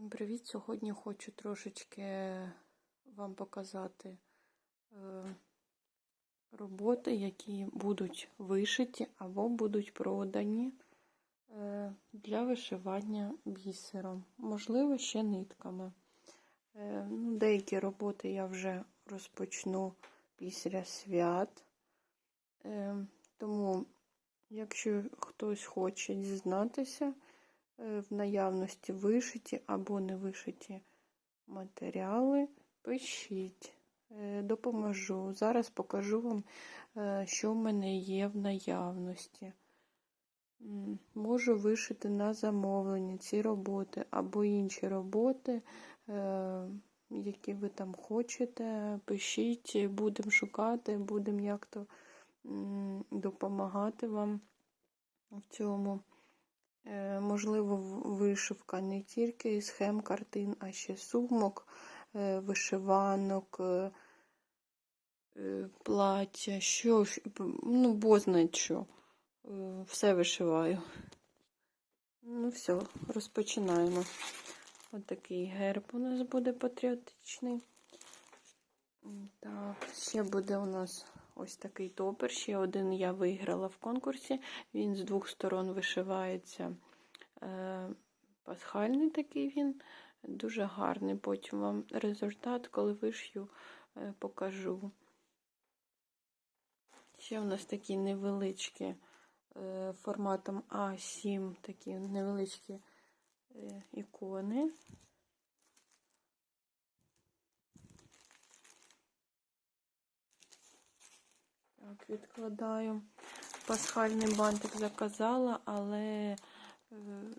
Всім привіт! Сьогодні хочу трошечки вам показати е, роботи, які будуть вишиті або будуть продані е, для вишивання бісером, можливо, ще нитками. Е, ну, Деякі роботи я вже розпочну після свят. Тому, якщо хтось хоче дізнатися, в наявності вишиті або не вишиті матеріали, пишіть, Е, допоможу. Зараз покажу вам, е, що в мене є в наявності. Можу вишити на замовлення ці роботи або інші роботи, е, які ви там хочете. Пишіть, будемо шукати, будемо як-то допомагати вам в цьому. Можливо, вишивка не тільки схем картин, а ще сумок, е, вишиванок, е, е, плаття, що, ну, бознать що. Все вишиваю. Ну, все, розпочинаємо. Ось такий герб у нас буде патріотичний. Так, ще буде у нас ось такий топер. Ще один я виграла в конкурсі. Він з двох сторон вишивається. Е, Пасхальний такий він. Дуже гарний. Потім вам результат, коли вишью, е, покажу. Ще у нас такі невеличкі е, форматом А7, такі невеличкі ікони. Так, відкладаю. Пасхальний бантик заказала, але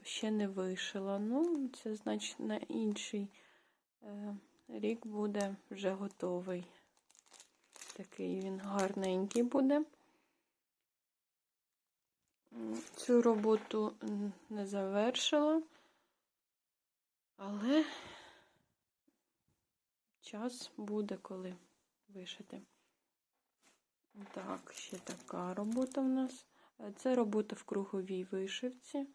ще не вишила. Ну, це значить на інший е, рік буде вже готовий. Такий він гарненький буде. Цю роботу не завершила, але час буде, коли вишити. Так, ще така робота в нас. Е, Це робота в круговій вишивці.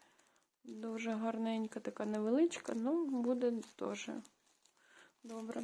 Дуже гарненька, така невеличка, ну буде теж добре.